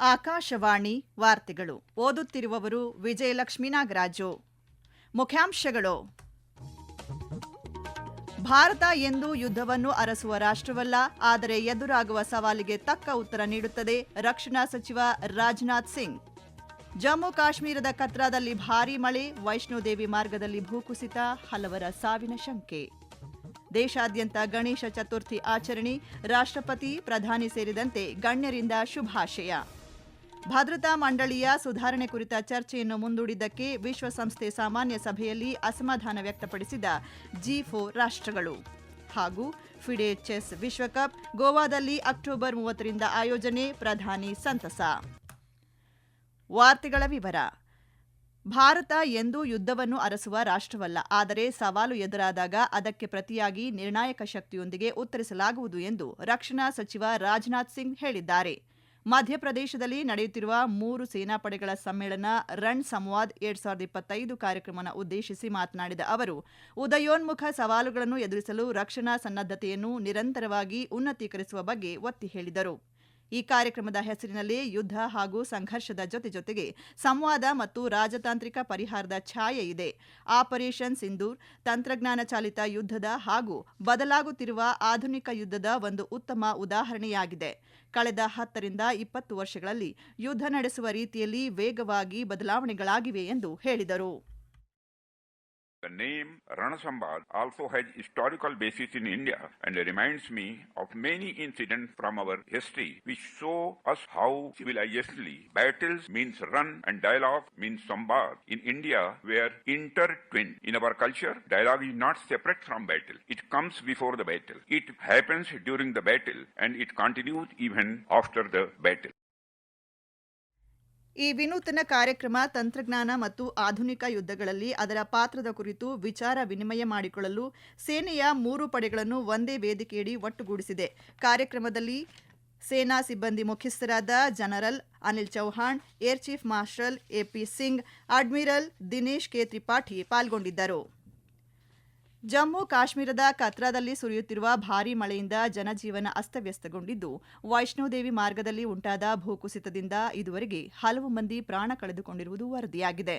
ಆಕಾಶವಾಣಿ ವಾರ್ತೆಗಳು. ಓದುತ್ತಿರುವವರು ವಿಜಯಲಕ್ಷ್ಮೀ ನಾಗರಾಜು. ಮುಖ್ಯಾಂಶಗಳು. ಭಾರತ ಎಂದು ಯುದ್ಧವನ್ನು ಅರಸುವ ರಾಷ್ಟ್ರವಲ್ಲ, ಆದರೆ ಎದುರಾಗುವ ಸವಾಲಿಗೆ ತಕ್ಕ ಉತ್ತರ ನೀಡುತ್ತದೆ ರಕ್ಷಣಾ ಸಚಿವ ರಾಜನಾಥ್ ಸಿಂಗ್. ಜಮ್ಮು ಕಾಶ್ಮೀರದ ಕತ್ರಾದಲ್ಲಿ ಭಾರೀ ಮಳೆ ವೈಷ್ಣೋದೇವಿ ಮಾರ್ಗದಲ್ಲಿ ಭೂಕುಸಿತ, ಹಲವರ ಸಾವಿನ ಶಂಕೆ. ದೇಶಾದ್ಯಂತ ಗಣೇಶ ಚತುರ್ಥಿ ಆಚರಣೆ, ರಾಷ್ಟ್ರಪತಿ, ಪ್ರಧಾನಿ ಸೇರಿದಂತೆ ಗಣ್ಯರಿಂದ ಶುಭಾಶಯ. ಭದ್ರತಾ ಮಂಡಳಿಯ ಸುಧಾರಣೆ ಕುರಿತ ಚರ್ಚೆಯನ್ನು ಮುಂದೂಡಿದ್ದಕ್ಕೆ ವಿಶ್ವಸಂಸ್ಥೆ ಸಾಮಾನ್ಯ ಸಭೆಯಲ್ಲಿ ಅಸಮಾಧಾನ ವ್ಯಕ್ತಪಡಿಸಿದ ಜಿ ಫೋರ್ ರಾಷ್ಟ್ರಗಳು. ಹಾಗೂ ಫಿಡೆ ಚೆಸ್ ವಿಶ್ವಕಪ್ ಗೋವಾದಲ್ಲಿ ಅಕ್ಟೋಬರ್ ಮೂವತ್ತರಿಂದ ಆಯೋಜನೆ ಪ್ರಧಾನಿ ಸಂತಸ. ವಾರ್ತೆಗಳ ವಿವರ. ಭಾರತ ಎಂದೂ ಯುದ್ಧವನ್ನು ಅರಸುವ ರಾಷ್ಟ್ರವಲ್ಲ, ಆದರೆ ಸವಾಲು ಎದುರಾದಾಗ ಅದಕ್ಕೆ ಪ್ರತಿಯಾಗಿ ನಿರ್ಣಾಯಕ ಶಕ್ತಿಯೊಂದಿಗೆ ಉತ್ತರಿಸಲಾಗುವುದು ಎಂದು ರಕ್ಷಣಾ ಸಚಿವ ರಾಜನಾಥ್ ಸಿಂಗ್ ಹೇಳಿದ್ದಾರೆ. ಮಧ್ಯಪ್ರದೇಶದಲ್ಲಿ ನಡೆಯುತ್ತಿರುವ ಮೂರು ಸೇನಾಪಡೆಗಳ ಸಮ್ಮೇಳನ ರಣ್ ಸಂವಾದ್ ಎರಡ್ ಸಾವಿರದ ಇಪ್ಪತ್ತೈದು ಕಾರ್ಯಕ್ರಮವನ್ನು ಉದ್ದೇಶಿಸಿ ಮಾತನಾಡಿದ ಅವರು, ಉದಯೋನ್ಮುಖ ಸವಾಲುಗಳನ್ನು ಎದುರಿಸಲು ರಕ್ಷಣಾ ಸನ್ನದ್ಧತೆಯನ್ನು ನಿರಂತರವಾಗಿ ಉನ್ನತೀಕರಿಸುವ ಬಗ್ಗೆ ಒತ್ತಿ ಹೇಳಿದರು. ಈ ಕಾರ್ಯಕ್ರಮದ ಹೆಸರಿನಲ್ಲಿ ಯುದ್ಧ ಹಾಗೂ ಸಂಘರ್ಷದ ಜೊತೆ ಜೊತೆಗೆ ಸಂವಾದ ಮತ್ತು ರಾಜತಾಂತ್ರಿಕ ಪರಿಹಾರದ ಛಾಯೆ ಇದೆ. ಆಪರೇಷನ್ ಸಿಂಧೂರ್, ತಂತ್ರಜ್ಞಾನ ಚಾಲಿತ ಯುದ್ಧದ ಹಾಗೂ ಬದಲಾಗುತ್ತಿರುವ ಆಧುನಿಕ ಯುದ್ಧದ ಒಂದು ಉತ್ತಮ ಉದಾಹರಣೆಯಾಗಿದೆ. ಕಳೆದ ಹತ್ತರಿಂದ ಇಪ್ಪತ್ತು ವರ್ಷಗಳಲ್ಲಿ ಯುದ್ಧ ನಡೆಸುವ ರೀತಿಯಲ್ಲಿ ವೇಗವಾಗಿ ಬದಲಾವಣೆಗಳಾಗಿವೆ ಎಂದು ಹೇಳಿದರು. The name Ranasambad also has historical basis in India and reminds me of many incidents from our history which show us how civilizationally battles means run and dialogue means sambad. In India, we are intertwined. In our culture, dialogue is not separate from battle. It comes before the battle. It happens during the battle and it continues even after the battle. ಈ ವಿನೂತನ ಕಾರ್ಯಕ್ರಮ ತಂತ್ರಜ್ಞಾನ ಮತ್ತು ಆಧುನಿಕ ಯುದ್ಧಗಳಲ್ಲಿ ಅದರ ಪಾತ್ರದ ಕುರಿತು ವಿಚಾರ ವಿನಿಮಯ ಮಾಡಿಕೊಳ್ಳಲು ಸೇನೆಯ ಮೂರು ಪಡೆಗಳನ್ನು ಒಂದೇ ವೇದಿಕೆಯಡಿ ಒಟ್ಟುಗೂಡಿಸಿದೆ. ಕಾರ್ಯಕ್ರಮದಲ್ಲಿ ಸೇನಾ ಸಿಬ್ಬಂದಿ ಮುಖ್ಯಸ್ಥರಾದ general Anil Chauhan, air chief marshal AP Singh, admiral Dinesh K Tripathi ಪಾಲ್ಗೊಂಡಿದ್ದರು. ಜಮ್ಮು ಕಾಶ್ಮೀರದ ಕತ್ರಾದಲ್ಲಿ ಸುರಿಯುತ್ತಿರುವ ಭಾರೀ ಮಳೆಯಿಂದ ಜನಜೀವನ ಅಸ್ತವ್ಯಸ್ತಗೊಂಡಿದ್ದು ವೈಷ್ಣೋದೇವಿ ಮಾರ್ಗದಲ್ಲಿ ಉಂಟಾದ ಭೂಕುಸಿತದಿಂದ ಇದುವರೆಗೆ ಹಲವು ಮಂದಿ ಪ್ರಾಣ ಕಳೆದುಕೊಂಡಿರುವುದು ವರದಿಯಾಗಿದೆ.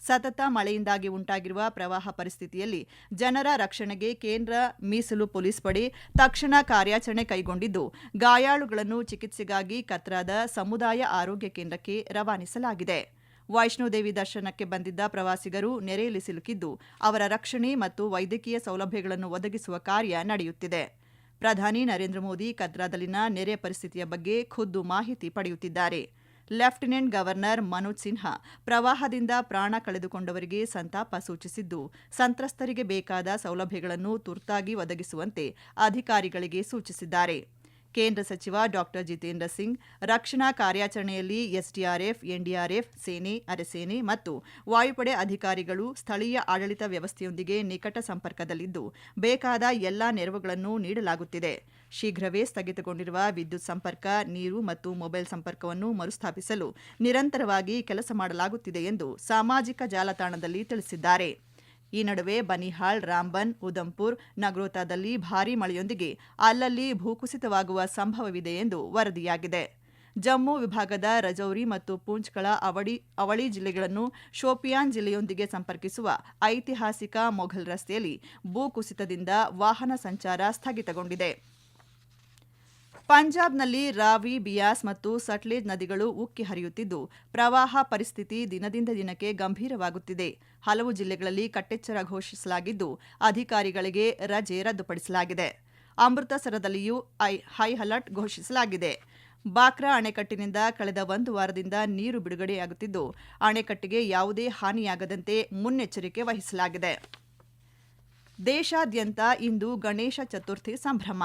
ಸತತ ಮಳೆಯಿಂದಾಗಿ ಉಂಟಾಗಿರುವ ಪ್ರವಾಹ ಪರಿಸ್ಥಿತಿಯಲ್ಲಿ ಜನರ ರಕ್ಷಣೆಗೆ ಕೇಂದ್ರ ಮೀಸಲು ಪೊಲೀಸ್ ಪಡೆ ತಕ್ಷಣ ಕಾರ್ಯಾಚರಣೆ ಕೈಗೊಂಡಿದ್ದು, ಗಾಯಾಳುಗಳನ್ನು ಚಿಕಿತ್ಸೆಗಾಗಿ ಕತ್ರಾದ ಸಮುದಾಯ ಆರೋಗ್ಯ ಕೇಂದ್ರಕ್ಕೆ ರವಾನಿಸಲಾಗಿದೆ. ವೈಷ್ಣೋದೇವಿ ದರ್ಶನಕ್ಕೆ ಬಂದಿದ್ದ ಪ್ರವಾಸಿಗರು ನೆರೆಯಲ್ಲಿ ಸಿಲುಕಿದ್ದು, ಅವರ ರಕ್ಷಣೆ ಮತ್ತು ವೈದ್ಯಕೀಯ ಸೌಲಭ್ಯಗಳನ್ನು ಒದಗಿಸುವ ಕಾರ್ಯ ನಡೆಯುತ್ತಿದೆ. ಪ್ರಧಾನಿ ನರೇಂದ್ರ ಮೋದಿ ಕದ್ರಾದಲ್ಲಿನ ನೆರೆ ಪರಿಸ್ಥಿತಿಯ ಬಗ್ಗೆ ಖುದ್ದು ಮಾಹಿತಿ ಪಡೆಯುತ್ತಿದ್ದಾರೆ. ಲೆಫ್ಟಿನೆಂಟ್ ಗವರ್ನರ್ ಮನೋಜ್ ಸಿನ್ಹಾ ಪ್ರವಾಹದಿಂದ ಪ್ರಾಣ ಕಳೆದುಕೊಂಡವರಿಗೆ ಸಂತಾಪ ಸೂಚಿಸಿದ್ದು, ಸಂತ್ರಸ್ತರಿಗೆ ಬೇಕಾದ ಸೌಲಭ್ಯಗಳನ್ನು ತುರ್ತಾಗಿ ಒದಗಿಸುವಂತೆ ಅಧಿಕಾರಿಗಳಿಗೆ ಸೂಚಿಸಿದ್ದಾರೆ. ಕೇಂದ್ರ ಸಚಿವ ಡಾಕ್ಟರ್ ಜಿತೇಂದ್ರ ಸಿಂಗ್, ರಕ್ಷಣಾ ಕಾರ್ಯಾಚರಣೆಯಲ್ಲಿ ಎಸ್ಡಿಆರ್ಎಫ್, ಎನ್ಡಿಆರ್ಎಫ್, ಸೇನೆ, ಅರೆಸೇನೆ ಮತ್ತು ವಾಯುಪಡೆ ಅಧಿಕಾರಿಗಳು ಸ್ಥಳೀಯ ಆಡಳಿತ ವ್ಯವಸ್ಥೆಯೊಂದಿಗೆ ನಿಕಟ ಸಂಪರ್ಕದಲ್ಲಿದ್ದು, ಬೇಕಾದ ಎಲ್ಲಾ ನೆರವುಗಳನ್ನು ನೀಡಲಾಗುತ್ತಿದೆ. ಶೀಘ್ರವೇ ಸ್ಥಗಿತಗೊಂಡಿರುವ ವಿದ್ಯುತ್ ಸಂಪರ್ಕ, ನೀರು ಮತ್ತು ಮೊಬೈಲ್ ಸಂಪರ್ಕವನ್ನು ಮರುಸ್ಥಾಪಿಸಲು ನಿರಂತರವಾಗಿ ಕೆಲಸ ಮಾಡಲಾಗುತ್ತಿದೆ ಎಂದು ಸಾಮಾಜಿಕ ಜಾಲತಾಣದಲ್ಲಿ ತಿಳಿಸಿದ್ದಾರೆ. ಈ ನಡುವೆ ಬನಿಹಾಳ್ ರಾಂಬನ್ ಉದಂಪುರ್ ನಗ್ರೋತಾದಲ್ಲಿ ಭಾರೀ ಮಳೆಯೊಂದಿಗೆ ಅಲ್ಲಲ್ಲಿ ಭೂಕುಸಿತವಾಗುವ ಸಂಭವವಿದೆ ಎಂದು ವರದಿಯಾಗಿದೆ. ಜಮ್ಮು ವಿಭಾಗದ ರಜೌರಿ ಮತ್ತು ಪೂಂಚ್ಗಳ ಅವಳಿ ಅವಳಿ ಜಿಲ್ಲೆಗಳನ್ನು ಶೋಪಿಯಾನ್ ಜಿಲ್ಲೆಯೊಂದಿಗೆ ಸಂಪರ್ಕಿಸುವ ಐತಿಹಾಸಿಕ ಮೊಘಲ್ ರಸ್ತೆಯಲ್ಲಿ ಭೂಕುಸಿತದಿಂದ ವಾಹನ ಸಂಚಾರ ಸ್ಥಗಿತಗೊಂಡಿದೆ. ಪಂಜಾಬ್ನಲ್ಲಿ ರಾವಿ, ಬಿಯಾಸ್ ಮತ್ತು ಸಟ್ಲೇಜ್ ನದಿಗಳು ಉಕ್ಕಿ ಹರಿಯುತ್ತಿದ್ದು, ಪ್ರವಾಹ ಪರಿಸ್ಥಿತಿ ದಿನದಿಂದ ದಿನಕ್ಕೆ ಗಂಭೀರವಾಗುತ್ತಿದೆ. ಹಲವು ಜಿಲ್ಲೆಗಳಲ್ಲಿ ಕಟ್ಟೆಚ್ಚರ ಘೋಷಿಸಲಾಗಿದ್ದು, ಅಧಿಕಾರಿಗಳಿಗೆ ರಜೆ ರದ್ದುಪಡಿಸಲಾಗಿದೆ. ಅಮೃತಸರದಲ್ಲಿಯೂ ಹೈ ಅಲರ್ಟ್ ಘೋಷಿಸಲಾಗಿದೆ. ಬಾಕ್ರಾ ಅಣೆಕಟ್ಟಿನಿಂದ ಕಳೆದ ಒಂದು ವಾರದಿಂದ ನೀರು ಬಿಡುಗಡೆಯಾಗುತ್ತಿದ್ದು, ಅಣೆಕಟ್ಟಿಗೆ ಯಾವುದೇ ಹಾನಿಯಾಗದಂತೆ ಮುನ್ನೆಚ್ಚರಿಕೆ ವಹಿಸಲಾಗಿದೆ. ದೇಶಾದ್ಯಂತ ಇಂದು ಗಣೇಶ ಚತುರ್ಥಿ ಸಂಭ್ರಮ.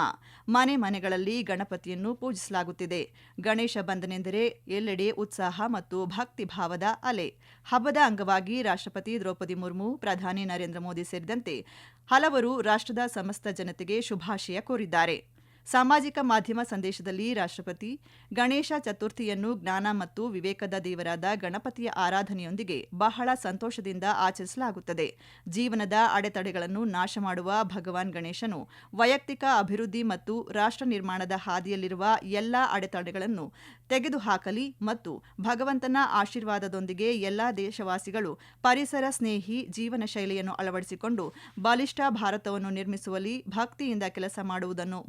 ಮನೆ ಮನೆಗಳಲ್ಲಿ ಗಣಪತಿಯನ್ನು ಪೂಜಿಸಲಾಗುತ್ತಿದೆ. ಗಣೇಶ ಬಂದನೆಂದರೆ ಎಲ್ಲೆಡೆ ಉತ್ಸಾಹ ಮತ್ತು ಭಕ್ತಿ ಭಾವದ ಅಲೆ. ಹಬ್ಬದ ಅಂಗವಾಗಿ ರಾಷ್ಟ್ರಪತಿ ದ್ರೌಪದಿ ಮುರ್ಮು, ಪ್ರಧಾನಿ ನರೇಂದ್ರ ಮೋದಿ ಸೇರಿದಂತೆ ಹಲವರು ರಾಷ್ಟ್ರದ ಸಮಸ್ತ ಜನತೆಗೆ ಶುಭಾಶಯ ಕೋರಿದ್ದಾರೆ. ಸಾಮಾಜಿಕ ಮಾಧ್ಯಮ ಸಂದೇಶದಲ್ಲಿ ರಾಷ್ಟ್ರಪತಿ ಗಣೇಶ ಚತುರ್ಥಿಯನ್ನು ಜ್ಞಾನ ಮತ್ತು ವಿವೇಕದ ದೇವರಾದ ಗಣಪತಿಯ ಆರಾಧನೆಯೊಂದಿಗೆ ಬಹಳ ಸಂತೋಷದಿಂದ ಆಚರಿಸಲಾಗುತ್ತದೆ. ಜೀವನದ ಅಡೆತಡೆಗಳನ್ನು ನಾಶ ಮಾಡುವ ಭಗವಾನ್ ಗಣೇಶನು ವೈಯಕ್ತಿಕ ಅಭಿವೃದ್ಧಿ ಮತ್ತು ರಾಷ್ಟ್ರ ನಿರ್ಮಾಣದ ಹಾದಿಯಲ್ಲಿರುವ ಎಲ್ಲಾ ಅಡೆತಡೆಗಳನ್ನು ತೆಗೆದುಹಾಕಲಿ ಮತ್ತು ಭಗವಂತನ ಆಶೀರ್ವಾದದೊಂದಿಗೆ ಎಲ್ಲಾ ದೇಶವಾಸಿಗಳು ಪರಿಸರ ಸ್ನೇಹಿ ಜೀವನ ಶೈಲಿಯನ್ನು ಅಳವಡಿಸಿಕೊಂಡು ಬಲಿಷ್ಠ ಭಾರತವನ್ನು ನಿರ್ಮಿಸುವಲ್ಲಿ ಭಕ್ತಿಯಿಂದ ಕೆಲಸ ಮಾಡುವುದನ್ನು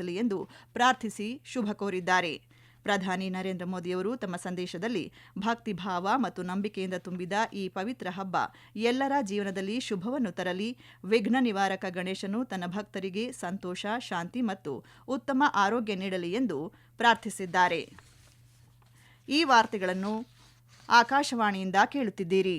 ಎಂದು ಪ್ರಾರ್ಥಿಸಿ ಶುಭ ಕೋರಿದ್ದಾರೆ. ಪ್ರಧಾನಿ ನರೇಂದ್ರ ಮೋದಿಯವರು ತಮ್ಮ ಸಂದೇಶದಲ್ಲಿ ಭಕ್ತಿಭಾವ ಮತ್ತು ನಂಬಿಕೆಯಿಂದ ತುಂಬಿದ ಈ ಪವಿತ್ರ ಹಬ್ಬ ಎಲ್ಲರ ಜೀವನದಲ್ಲಿ ಶುಭವನ್ನು ತರಲಿ. ವಿಘ್ನ ನಿವಾರಕ ಗಣೇಶನು ತನ್ನ ಭಕ್ತರಿಗೆ ಸಂತೋಷ, ಶಾಂತಿ ಮತ್ತು ಉತ್ತಮ ಆರೋಗ್ಯ ನೀಡಲಿ ಎಂದು ಪ್ರಾರ್ಥಿಸಿದ್ದಾರೆ. ಈ ವಾರ್ತೆಗಳನ್ನು ಆಕಾಶವಾಣಿಯಿಂದ ಕೇಳುತ್ತಿದ್ದೀರಿ.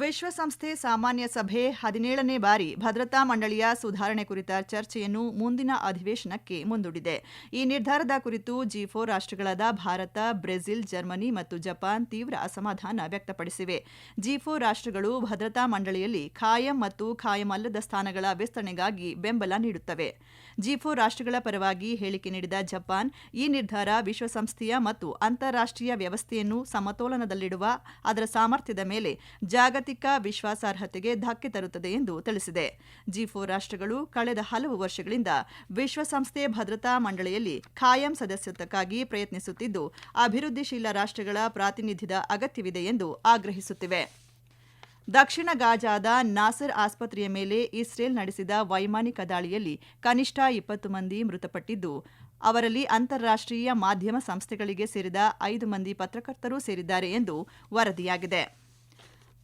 ವಿಶ್ವಸಂಸ್ಥೆ ಸಾಮಾನ್ಯ ಸಭೆ ಹದಿನೇಳನೇ ಬಾರಿ ಭದ್ರತಾ ಮಂಡಳಿಯ ಸುಧಾರಣೆ ಕುರಿತ ಚರ್ಚೆಯನ್ನು ಮುಂದಿನ ಅಧಿವೇಶನಕ್ಕೆ ಮುಂದೂಡಿದೆ. ಈ ನಿರ್ಧಾರದ ಕುರಿತು ಜಿ ಫೋರ್ ರಾಷ್ಟ್ರಗಳಾದ ಭಾರತ, ಬ್ರೆಜಿಲ್, ಜರ್ಮನಿ ಮತ್ತು ಜಪಾನ್ ತೀವ್ರ ಅಸಮಾಧಾನ ವ್ಯಕ್ತಪಡಿಸಿವೆ. ಜಿ ಫೋರ್ ರಾಷ್ಟ್ರಗಳು ಭದ್ರತಾ ಮಂಡಳಿಯಲ್ಲಿ ಖಾಯಂ ಮತ್ತು ಖಾಯಂ ಅಲ್ಲದ ಸ್ಥಾನಗಳ ವಿಸ್ತರಣೆಗಾಗಿ ಬೆಂಬಲ ನೀಡುತ್ತವೆ. ಜಿ ಫೋರ್ ರಾಷ್ಟ್ರಗಳ ಪರವಾಗಿ ಹೇಳಿಕೆ ನೀಡಿದ ಜಪಾನ್, ಈ ನಿರ್ಧಾರ ವಿಶ್ವಸಂಸ್ಥೆಯ ಮತ್ತು ಅಂತಾರಾಷ್ಟ್ರೀಯ ವ್ಯವಸ್ಥೆಯನ್ನು ಸಮತೋಲನದಲ್ಲಿಡುವ, ಅದರ ಸಾಮರ್ಥ್ಯದ ಮೇಲೆ ಜಾಗತಿಕ ವಿಶ್ವಾಸಾರ್ಹತೆಗೆ ಧಕ್ಕೆ ತರುತ್ತದೆ ಎಂದು ತಿಳಿಸಿದೆ. ಜಿ ರಾಷ್ಟ್ರಗಳು ಕಳೆದ ಹಲವು ವರ್ಷಗಳಿಂದ ವಿಶ್ವಸಂಸ್ಥೆ ಭದ್ರತಾ ಮಂಡಳಿಯಲ್ಲಿ ಖಾಯಂ ಸದಸ್ಯತ್ವಕ್ಕಾಗಿ ಪ್ರಯತ್ನಿಸುತ್ತಿದ್ದು, ಅಭಿವೃದ್ಧಿಶೀಲ ರಾಷ್ಟ್ರಗಳ ಪ್ರಾತಿನಿಧ್ಯದ ಅಗತ್ಯವಿದೆ ಎಂದು ಆಗ್ರಹಿಸುತ್ತಿವೆ. ದಕ್ಷಿಣ ಗಾಜಾದ ನಾಸರ್ ಆಸ್ಪತ್ರೆಯ ಮೇಲೆ ಇಸ್ರೇಲ್ ನಡೆಸಿದ ವೈಮಾನಿಕ ದಾಳಿಯಲ್ಲಿ ಕನಿಷ್ಠ ಇಪ್ಪತ್ತು ಮಂದಿ ಮೃತಪಟ್ಟಿದ್ದು, ಅವರಲ್ಲಿ ಅಂತಾರಾಷ್ಟ್ರೀಯ ಮಾಧ್ಯಮ ಸಂಸ್ಥೆಗಳಿಗೆ ಸೇರಿದ ಐದು ಮಂದಿ ಪತ್ರಕರ್ತರು ಸೇರಿದ್ದಾರೆ ಎಂದು ವರದಿಯಾಗಿದೆ.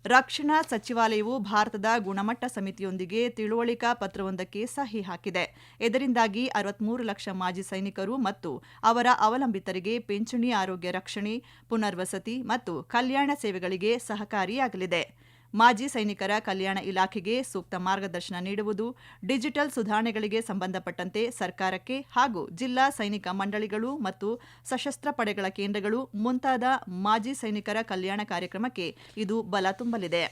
ರಕ್ಷಣಾ ಸಚಿವಾಲಯವು ಭಾರತದ ಗುಣಮಟ್ಟ ಸಮಿತಿಯೊಂದಿಗೆ ತಿಳುವಳಿಕಾ ಪತ್ರವೊಂದಕ್ಕೆ ಸಹಿ ಹಾಕಿದೆ. ಇದರಿಂದಾಗಿ ಅರವತ್ಮೂರು ಲಕ್ಷ ಮಾಜಿ ಸೈನಿಕರು ಮತ್ತು ಅವರ ಅವಲಂಬಿತರಿಗೆ ಪಿಂಚಣಿ ಆರೋಗ್ಯ ರಕ್ಷಣೆ, ಪುನರ್ವಸತಿ ಮತ್ತು ಕಲ್ಯಾಣ ಸೇವೆಗಳಿಗೆ ಸಹಕಾರಿಯಾಗಲಿದೆ. ಮಾಜಿ ಸೈನಿಕರ ಕಲ್ಯಾಣ ಇಲಾಖೆಗೆ ಸೂಕ್ತ ಮಾರ್ಗದರ್ಶನ ನೀಡುವುದು, ಡಿಜಿಟಲ್ ಸುಧಾರಣೆಗಳಿಗೆ ಸಂಬಂಧಪಟ್ಟಂತೆ ಸರ್ಕಾರಕ್ಕೆ ಹಾಗೂ ಜಿಲ್ಲಾ ಸೈನಿಕ ಮಂಡಳಿಗಳು ಮತ್ತು ಸಶಸ್ತ್ರ ಪಡೆಗಳ ಕೇಂದ್ರಗಳು ಮುಂತಾದ ಮಾಜಿ ಸೈನಿಕರ ಕಲ್ಯಾಣ ಕಾರ್ಯಕ್ರಮಕ್ಕೆ ಇದು ಬಲ ತುಂಬಲಿದೆ.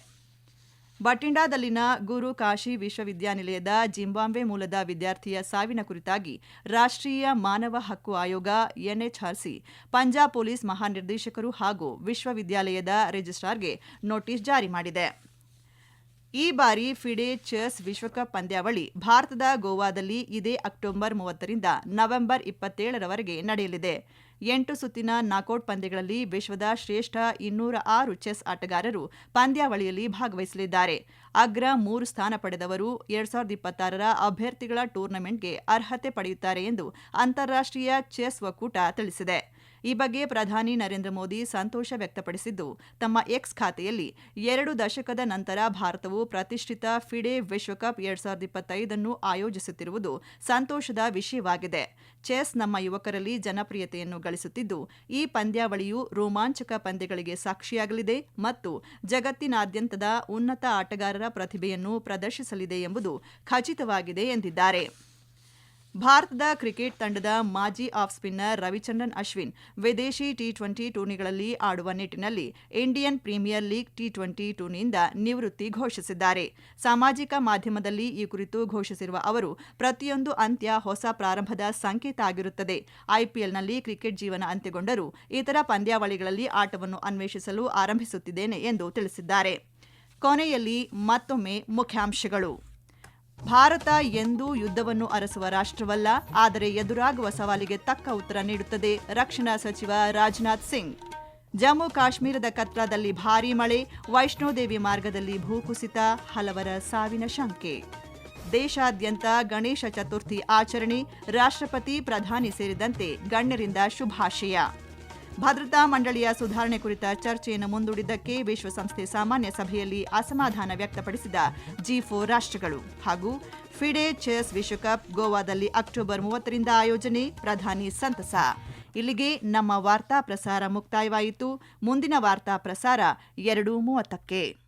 ಬಟಿಂಡಾದಲ್ಲಿನ ಗುರು ಕಾಶಿ ವಿಶ್ವವಿದ್ಯಾನಿಲಯದ ಜಿಂಬಾಬ್ವೆ ಮೂಲದ ವಿದ್ಯಾರ್ಥಿಯ ಸಾವಿನ ಕುರಿತಾಗಿ ರಾಷ್ಟ್ರೀಯ ಮಾನವ ಹಕ್ಕು ಆಯೋಗ, ಎನ್ಎಚ್ಆರ್ಸಿ, ಪಂಜಾಬ್ ಪೊಲೀಸ್ ಮಹಾನಿರ್ದೇಶಕರು ಹಾಗೂ ವಿಶ್ವವಿದ್ಯಾಲಯದ ರಿಜಿಸ್ಟ್ರಾರ್ಗೆ ನೋಟಿಸ್ ಜಾರಿ ಮಾಡಿದೆ. ಈ ಬಾರಿ ಫಿಡೆ ಚೆಸ್ ವಿಶ್ವಕಪ್ ಪಂದ್ಯಾವಳಿ ಭಾರತದ ಗೋವಾದಲ್ಲಿ ಇದೇ ಅಕ್ಟೋಬರ್ ಮೂವತ್ತರಿಂದ ನವೆಂಬರ್ ಇಪ್ಪತ್ತೇಳರವರೆಗೆ ನಡೆಯಲಿದೆ. ಎಂಟು ಸುತ್ತಿನ ನಾಕೌಟ್ ಪಂದ್ಯಗಳಲ್ಲಿ ವಿಶ್ವದ ಶ್ರೇಷ್ಠ ಇನ್ನೂರ ಆರು ಚೆಸ್ ಆಟಗಾರರು ಪಂದ್ಯಾವಳಿಯಲ್ಲಿ ಭಾಗವಹಿಸಲಿದ್ದಾರೆ. ಅಗ್ರ ಮೂರು ಸ್ಥಾನ ಪಡೆದವರು ಎರಡ್ ಸಾವಿರದ ಇಪ್ಪತ್ತಾರರ ಅಭ್ಯರ್ಥಿಗಳ ಟೂರ್ನಮೆಂಟ್ಗೆ ಅರ್ಹತೆ ಪಡೆಯುತ್ತಾರೆ ಎಂದು ಅಂತಾರಾಷ್ಟ್ರೀಯ ಚೆಸ್ ಒಕ್ಕೂಟ ತಿಳಿಸಿದೆ. ಈ ಬಗ್ಗೆ ಪ್ರಧಾನಿ ನರೇಂದ್ರ ಮೋದಿ ಸಂತೋಷ ವ್ಯಕ್ತಪಡಿಸಿದ್ದು, ತಮ್ಮ ಎಕ್ಸ್ ಖಾತೆಯಲ್ಲಿ ಎರಡು ದಶಕದ ನಂತರ ಭಾರತವು ಪ್ರತಿಷ್ಠಿತ ಫಿಡೆ ವಿಶ್ವಕಪ್ ಎರಡ್ ಸಾವಿರದ ಇಪ್ಪತ್ತೈದನ್ನು ಆಯೋಜಿಸುತ್ತಿರುವುದು ಸಂತೋಷದ ವಿಷಯವಾಗಿದೆ. ಚೆಸ್ ನಮ್ಮ ಯುವಕರಲ್ಲಿ ಜನಪ್ರಿಯತೆಯನ್ನು ಗಳಿಸುತ್ತಿದ್ದು, ಈ ಪಂದ್ಯಾವಳಿಯು ರೋಮಾಂಚಕ ಪಂದ್ಯಗಳಿಗೆ ಸಾಕ್ಷಿಯಾಗಲಿದೆ ಮತ್ತು ಜಗತ್ತಿನಾದ್ಯಂತದ ಉನ್ನತ ಆಟಗಾರರ ಪ್ರತಿಭೆಯನ್ನು ಪ್ರದರ್ಶಿಸಲಿದೆ ಎಂಬುದು ಖಚಿತವಾಗಿದೆ ಎಂದಿದ್ದಾರೆ. ಭಾರತದ ಕ್ರಿಕೆಟ್ ತಂಡದ ಮಾಜಿ ಆಫ್ ಸ್ಪಿನ್ನರ್ ರವಿಚಂದ್ರನ್ ಅಶ್ವಿನ್ ವಿದೇಶಿ ಟಿ ಟ್ವೆಂಟಿ ಟೂರ್ನಿಗಳಲ್ಲಿ ಆಡುವ ನಿಟ್ಟಿನಲ್ಲಿ Indian Premier League T twenty ಟೂರ್ನಿಯಿಂದ ನಿವೃತ್ತಿ ಘೋಷಿಸಿದ್ದಾರೆ. ಸಾಮಾಜಿಕ ಮಾಧ್ಯಮದಲ್ಲಿ ಈ ಕುರಿತು ಘೋಷಿಸಿರುವ ಅವರು, ಪ್ರತಿಯೊಂದು ಅಂತ್ಯ ಹೊಸ ಪ್ರಾರಂಭದ ಸಂಕೇತ ಆಗಿರುತ್ತದೆ. ಐಪಿಎಲ್ನಲ್ಲಿ ಕ್ರಿಕೆಟ್ ಜೀವನ ಅಂತ್ಯಗೊಂಡರೂ ಇತರ ಪಂದ್ಯಾವಳಿಗಳಲ್ಲಿ ಆಟವನ್ನು ಅನ್ವೇಷಿಸಲು ಆರಂಭಿಸುತ್ತಿದ್ದೇನೆ ಎಂದು ತಿಳಿಸಿದ್ದಾರೆ. ಕೊನೆಯಲ್ಲಿ ಮತ್ತೊಮ್ಮೆ ಮುಖ್ಯಾಂಶಗಳು. ಭಾರತ ಎಂದೂ ಯುದ್ಧವನ್ನು ಅರಸುವ ರಾಷ್ಟ್ರವಲ್ಲ, ಆದರೆ ಎದುರಾಗುವ ಸವಾಲಿಗೆ ತಕ್ಕ ಉತ್ತರ ನೀಡುತ್ತದೆ. ರಕ್ಷಣಾ ಸಚಿವ ರಾಜನಾಥ್ ಸಿಂಗ್. ಜಮ್ಮು ಕಾಶ್ಮೀರದ ಕತ್ರಾದಲ್ಲಿ ಭಾರೀ ಮಳೆ, ವೈಷ್ಣೋದೇವಿ ಮಾರ್ಗದಲ್ಲಿ ಭೂಕುಸಿತ ಹಲವರ ಸಾವಿನ ಶಂಕೆ. ದೇಶಾದ್ಯಂತ ಗಣೇಶ ಚತುರ್ಥಿ ಆಚರಣೆ, ರಾಷ್ಟ್ರಪತಿ, ಪ್ರಧಾನಿ ಸೇರಿದಂತೆ ಗಣ್ಯರಿಂದ ಶುಭಾಶಯ. ಭದ್ರತಾ ಮಂಡಳಿಯ ಸುಧಾರಣೆ ಕುರಿತ ಚರ್ಚೆಯನ್ನು ಮುಂದೂಡಿದ್ದಕ್ಕೆ ವಿಶ್ವಸಂಸ್ಥೆ ಸಾಮಾನ್ಯ ಸಭೆಯಲ್ಲಿ ಅಸಮಾಧಾನ ವ್ಯಕ್ತಪಡಿಸಿದ ಜಿ ಫೋರ್ ರಾಷ್ಟ್ರಗಳು ಹಾಗೂ ಫಿಡೆ ಚೆಸ್ ವಿಶ್ವಕಪ್ ಗೋವಾದಲ್ಲಿ ಅಕ್ಟೋಬರ್ ಮೂವತ್ತರಿಂದ ಆಯೋಜನೆ, ಪ್ರಧಾನಿ ಸಂತಸ. ಇಲ್ಲಿಗೆ ನಮ್ಮ ವಾರ್ತಾ ಪ್ರಸಾರ ಮುಕ್ತಾಯವಾಯಿತು. ಮುಂದಿನ ವಾರ್ತಾ ಪ್ರಸಾರ ಎರಡು ಮೂವತ್ತಕ್ಕೆ.